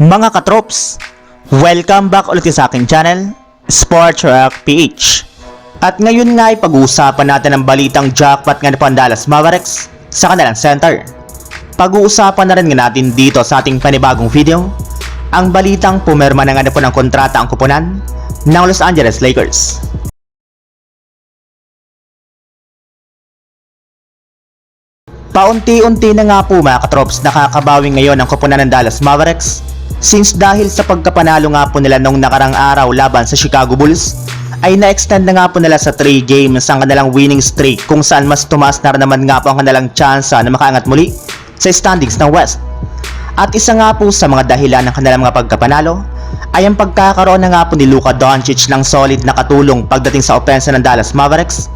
Mga katrops, welcome back ulit sa aking channel, Sports Rock PH. At ngayon nga ay pag-uusapan natin ang balitang jackpot nga ni Pandalas Mavericks sa kanilang center. Pag-uusapan na rin nga natin dito sa ating panibagong video, ang balitang pumirma na nga po ng kontrata ang kupunan ng Los Angeles Lakers. Paunti-unti na nga po mga katrops nakakabawi ngayon ang kupunan ng Dallas Mavericks since dahil sa pagkapanalo nga po nila nung nakarang araw laban sa Chicago Bulls ay na-extend na nga po nila sa 3 games ang kanilang winning streak kung saan mas tumaas na naman nga po ang kanilang tsansa na makaangat muli sa standings ng West. At isa nga po sa mga dahilan ng kanilang mga pagkapanalo ay ang pagkakaroon na nga po ni Luka Doncic ng solid na katulong pagdating sa opensa ng Dallas Mavericks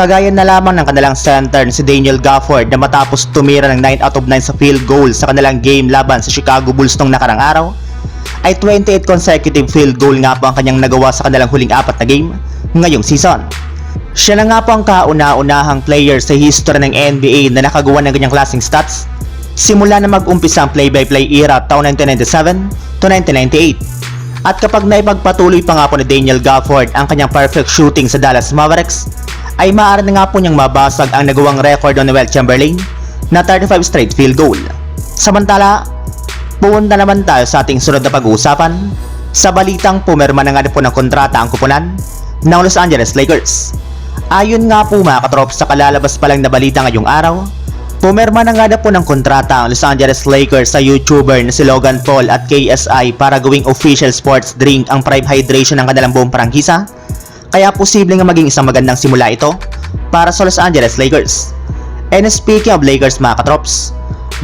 Kagaya na lamang ng kanilang center si Daniel Gafford na matapos tumira ng 9 out of 9 sa field goal sa kanilang game laban sa Chicago Bulls nung nakarang araw, ay 28 consecutive field goal nga po ang kanyang nagawa sa kanilang huling apat na game ngayong season. Siya na nga po ang kauna-unahang player sa history ng NBA na nakagawa ng ganyang klaseng stats simula na mag-umpisa ang play-by-play era taong 1997 to 1998. At kapag naipagpatuloy pa nga po ni Daniel Gafford ang kanyang perfect shooting sa Dallas Mavericks, ay maaari na nga po niyang mabasag ang nagawang record ni Noel Chamberlain na 35 straight field goal. Samantala, pupunta naman tayo sa ating sunod na pag-uusapan sa balitang pumirma na nga po ng kontrata ang kupunan ng Los Angeles Lakers. Ayon nga po mga katrop sa kalalabas pa lang na balita ngayong araw, pumirma na nga po ng kontrata ang Los Angeles Lakers sa YouTuber na si Logan Paul at KSI para gawing official sports drink ang Prime Hydration ng kanilang buong prangkisa kaya posible nga maging isang magandang simula ito para sa Los Angeles Lakers. And speaking of Lakers mga katrops,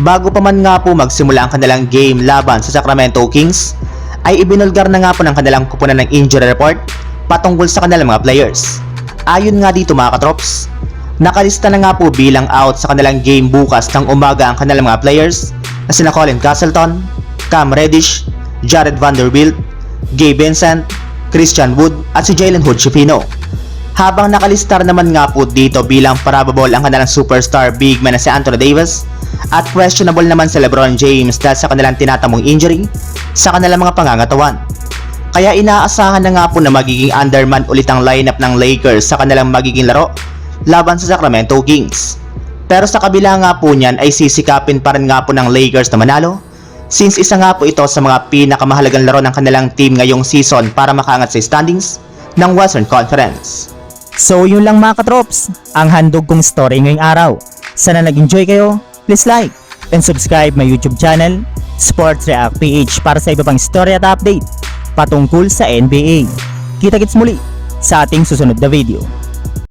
bago pa man nga po magsimula ang kanilang game laban sa Sacramento Kings, ay ibinulgar na nga po ng kanilang kupunan ng injury report patungkol sa kanilang mga players. Ayon nga dito mga katrops, nakalista na nga po bilang out sa kanilang game bukas ng umaga ang kanilang mga players na sina Colin Castleton, Cam Reddish, Jared Vanderbilt, Gabe Vincent, Christian Wood at si Jalen Hood Shifino. Habang nakalistar naman nga po dito bilang probable ang kanilang superstar big man na si Anthony Davis at questionable naman si Lebron James dahil sa kanilang tinatamong injury sa kanilang mga pangangatawan. Kaya inaasahan na nga po na magiging underman ulit ang lineup ng Lakers sa kanilang magiging laro laban sa Sacramento Kings. Pero sa kabila nga po niyan ay sisikapin pa rin nga po ng Lakers na manalo since isa nga po ito sa mga pinakamahalagang laro ng kanilang team ngayong season para makaangat sa standings ng Western Conference. So yun lang mga katrops, ang handog kong story ngayong araw. Sana nag-enjoy kayo, please like and subscribe my YouTube channel, Sports React PH para sa iba pang story at update patungkol sa NBA. Kita-kits muli sa ating susunod na video.